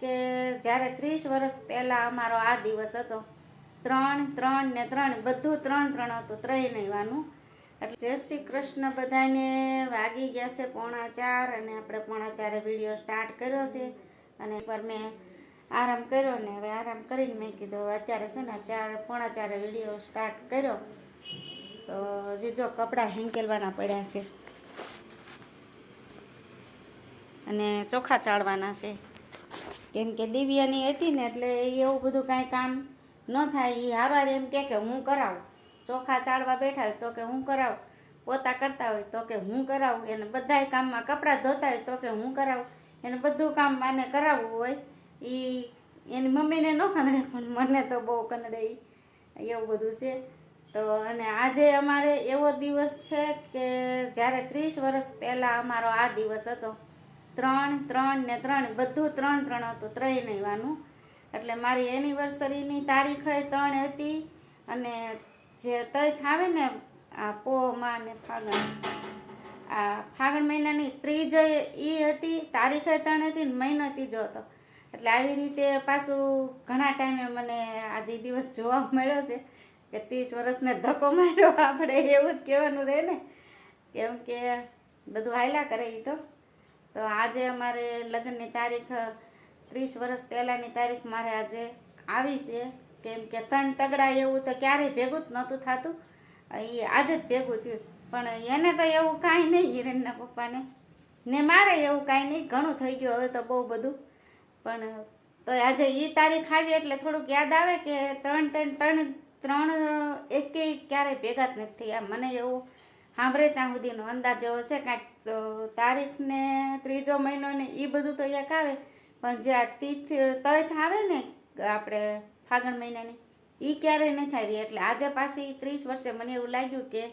કે જ્યારે ત્રીસ વર્ષ પહેલાં અમારો આ દિવસ હતો, ત્રણ ત્રણ ને ત્રણ, બધું ત્રણ ત્રણ હતું ત્રણ નહીવાનું એટલે જય શ્રી કૃષ્ણ બધાને, વાગી ગયા છે પોણા ચાર અને આપણે પોણા ચારે વીડિયો સ્ટાર્ટ કર્યો છે. અને પર મેં આરામ કર્યો ને હવે આરામ કરીને મેં કીધું અત્યારે છે ને ચાર, પોણા ચારે વીડિયો સ્ટાર્ટ કર્યો. તો જીજો કપડાં હેંકેલવાના પડ્યા છે. અને ચોખા ચાળવાના છે. કેમ કે દિવ્યાની હતી ને એટલે એવું બધું કાંઈ કામ ન થાય એ હારવાર એમ કહે કે હું કરાવું. ચોખા ચાળવા બેઠા હોય તો કે હું કરાવું. પોતા કરતા હોય તો કે હું કરાવું. એને બધાય કામમાં કપડાં ધોતા હોય તો કે હું કરાવું. એને બધું કામ માને કરાવવું હોય એ એની મમ્મીને ન કનડે, પણ મને તો બહુ કનડે એવું બધું છે. તો અને આજે અમારે એવો દિવસ છે કે જ્યારે ત્રીસ વર્ષ પહેલાં અમારો આ દિવસ હતો ત્રણ ત્રણ ને ત્રણ, બધું ત્રણ ત્રણ હતું ત્રણેય નહીવાનું એટલે મારી એનિવર્સરીની તારીખ ત્રણ હતી અને જે તય આવે ને આ પોમાં ને ફાગણ, આ ફાગણ મહિનાની ત્રીજ એ હતી, તારીખે ત્રણ હતી ને મહિનો ત્રીજો હતો. એટલે આવી રીતે પાછું ઘણા ટાઈમે મને આજે દિવસ જોવા મળ્યો છે કે ત્રીસ વર્ષને ધક્કો માર્યો આપણે, એવું જ કહેવાનું રહે ને કેમ કે બધું હાયલા કરે એ તો. તો આજે અમારે લગ્નની તારીખ ત્રીસ વર્ષ પહેલાંની તારીખ મારે આજે આવી છે. કેમ કે ત્રણ તગડા એવું તો ક્યારેય ભેગું જ નહોતું થતું. એ આજે જ ભેગું થયું. પણ એને તો એવું કાંઈ નહીં હિરેનના પપ્પાને. ને મારે એવું કાંઈ નહીં, ઘણું થઈ ગયું હવે તો બહુ બધું. પણ તો આજે એ તારીખ આવી એટલે થોડુંક યાદ આવે કે ત્રણ ત્રણ ત્રણ ત્રણ એક ક્યારેય ભેગા જ નથી થયા. મને એવું સાંભળે ત્યાં સુધીનો અંદાજ એવો છે કાંઈક તારીખને ત્રીજો મહિનો ને એ બધું તો એક આવે. પણ જે આ તીથ, તથ આવે ને આપણે ફાગણ મહિનાની એ ક્યારેય નથી આવી. એટલે આજે પાછી ત્રીસ વર્ષે મને એવું લાગ્યું કે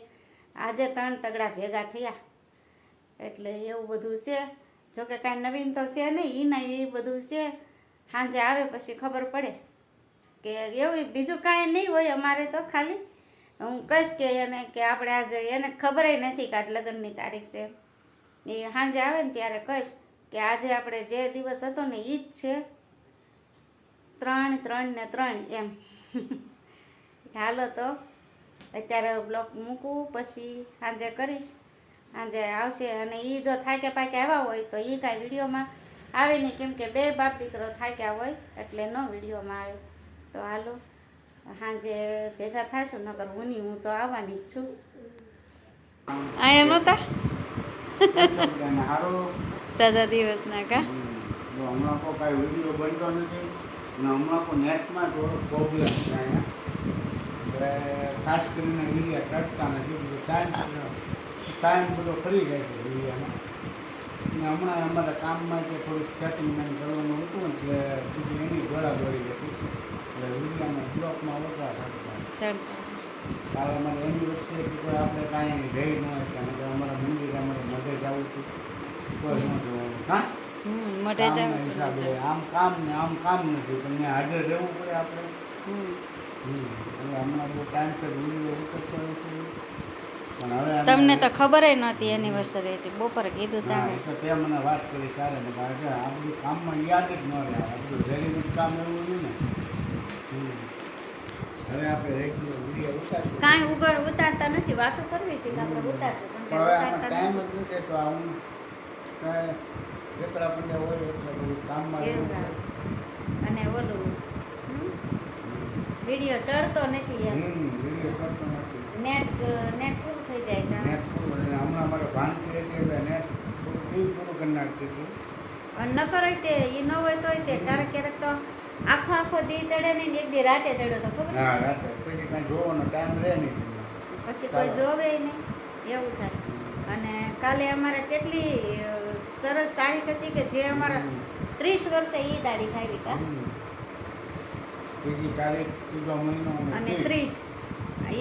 આજે ત્રણ તગડા ભેગા થયા. એટલે એવું બધું છે. જોકે કાંઈ નવીન તો છે નહીં એના એ બધું છે. સાંજે આવે પછી ખબર પડે. કે એવું બીજું કાંઈ નહીં હોય અમારે તો ખાલી હું કહીશ કે એને કે આપણે આજે એને ખબર નથી કે આજ લગ્નની તારીખ છે. એ સાંજે આવે ને ત્યારે કહીશ કે આજે આપણે જે દિવસ હતો ને એ જ છે. ત્રણ ત્રણ ને ત્રણ એમ. હાલો તો, અત્યારે બ્લોક મૂકું, પછી સાંજે કરીશ. સાંજે આવશે અને એ જો થાકે પાકે આવ્યા હોય તો એ કાંઈ વિડીયોમાં આવે નહીં. કેમ કે બે બાપ દીકરો થાક્યા હોય એટલે ન વિડીયોમાં આવે. તો હાલો. સાંજે ભેગા થશું નકર હુની હું તો આવવાની જ છું. અહીંયા નહોતા? ચાચા દિવસના કા? હમણાં કોઈ કાંઈ વીડિયો બનતો નથી ને હમણાં કોઈ નેટમાં થોડો પ્રોબ્લેમ છે અહીંયા એટલે ખાસ કરીને વિડીયા ચડતા નથી ટાઈમ ટાઈમ બધો ફરી જાય છે વિડીયામાં. ને હમણાં અમારા કામમાં જે થોડુંક સેટિંગમેન્ટ કરવાનું હતું ને એટલે બીજી એની ગળા ગળી હતી. એટલે વિડીયામાં બ્લોકમાં વધારા ચડતા કાલે અમારે એનિવર્સરી કોઈ આપણે કાંઈ રહી ન હોય કારણ કે અમારા મંદિરે અમારે મધે જવું હતું. કોઈ ન જોવાનું હા? હિસાબે. આમ કામ ને આમ કામ નથી પણ ત્યાં હાજર રહેવું પડે આપણે. એટલે હમણાં બહુ ટાઈમસર વીડિયો ઉતરતો છે. તમને તો ખબર જ નહોતી એનિવર્સરી હતી બપોરે કીધું તા તો તે મને વાત કરી ત્યારે ને કારણ આ બધું કામમાં યાદ જ ન રહે. આ બધું રેડીમેડ કામ એવું નહીં ને. હવે આપણે રેગ્યુલર વીડિયો ઉતારીશું. કાંઈ ઉગડ ઉતારતા નથી વાતો કરવી છે કે આપણે ઉતારશું પણ હવે આપણે ટાઈમ જ નથી. તો આવું કાંઈ જેટલા પણ હોય એટલે કામમાં. અને ઓલું વીડિયો ચડતો નથી એમ. વીડિયો કરતો નથી. નેટ નેટ થઈ જાય નેટ પૂરું અને હમણાં અમારે ભાણકી હતી એટલે નેટ એ પૂરું કરી નાખતી હતી અને નકર હોય તે એ ન હોય તો તે ક્યારેક ક્યારેક તો આખો આખો દી ચડે નહીં ને એક દી રાતે ચડ્યો તો ખબર? હા રાતે. પછી કાંઈ જોવાનો ટાઈમ રહે નહીં. પછી કોઈ જોવે નહીં. એવું થાય. અને કાલે અમારે કેટલી સરસ તારીખ હતી કે જે અમારા ત્રીસ વર્ષે એ તારીખ આવી કા? ત્રીજી તારીખ ત્રીજો મહિનો અને ત્રીજ.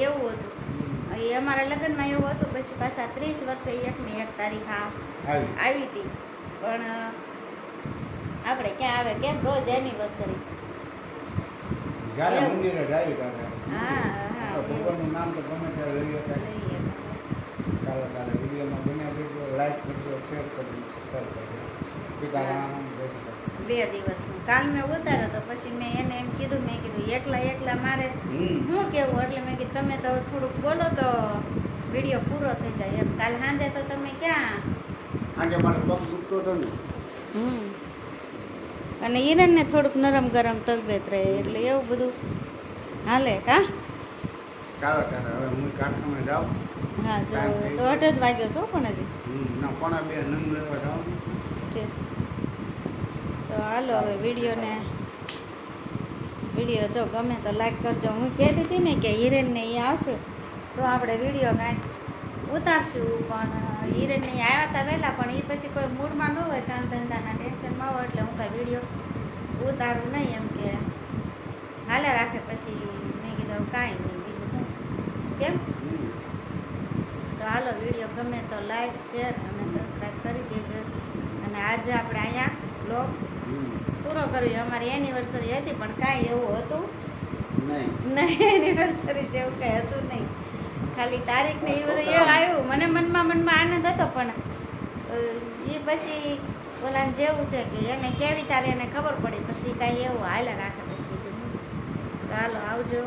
એવું હતું. એ અમારા લગ્નમાં એવું હતું પછી પાછા ત્રીસ વર્ષે એકની એક તારીખ આવી. હતી. પણ આપણે ક્યાં આવે? કેમ? રોજ એનિવર્સરી જ્યારે મંદિરે જાય તો ભગવાનનું નામ તો ગમે ત્યારે વિડીયોમાં લાઈક કરજો શેર કરજો સબસ્ક્રાઈબ કરજો. સીતારામ જય સીતારામ. બે દિવસનું. કાલ મેં ઉતાર્યો તો પછી મેં એને એમ કીધું મેં કીધું એકલા એકલા મારે હું કેવું? એટલે મેં કીધું તમે તો થોડુંક બોલો તો વીડિયો પૂરો થઈ જાય. એમ. કાલ સાંજે તો તમે ક્યાં? આજે મારો પગ દુખતો હતો ને. હમ. અને હિરણને થોડુંક નરમ ગરમ તબિયત રહે એટલે એવું બધું. હાલે કા ચાલો ચાલો. હવે હું કારખાને જાઉં. હા જો થઈ દોઢ જ વાગ્યો છો પણ હજી ના પોણા બે નંગ લેવા જાઉં. તો હાલો હવે વિડીયોને વીડિયો જો ગમે તો લાઈક કરજો. હું કહેતી હતી ને કે હિરેનને એ આવશે, તો આપણે વીડિયો કાંઈક ઉતારશું. પણ હિરેનને આવ્યા હતા વહેલા, પણ એ પછી કોઈ મૂડમાં ન હોય, કામ ધંધાના ટેન્શનમાં હોય એટલે હું કાંઈ વીડિયો ઉતારું નહીં એમ કે હાલે રાખે પછી મેં કીધું કાંઈ નહીં, બીજું શું? કેમ? તો હાલો, વીડિયો ગમે તો લાઈક શેર અને સબસ્ક્રાઈબ કરી દેજો. અને આજે આપણે અહીંયા બ્લોગ. પૂરો કર્યો અમારી એનિવર્સરી હતી પણ કાંઈ એવું હતું નહીં. એનિવર્સરી જેવું કંઈ હતું નહીં. ખાલી તારીખ ને એ બધું એવું આવ્યું. મને મનમાં મનમાં આનંદ હતો પણ એ પછી ઓલાને જેવું છે કે એને કેવી તારે એને ખબર પડી પછી કાંઈ એવું હાલ રાખે હાલો આવજો.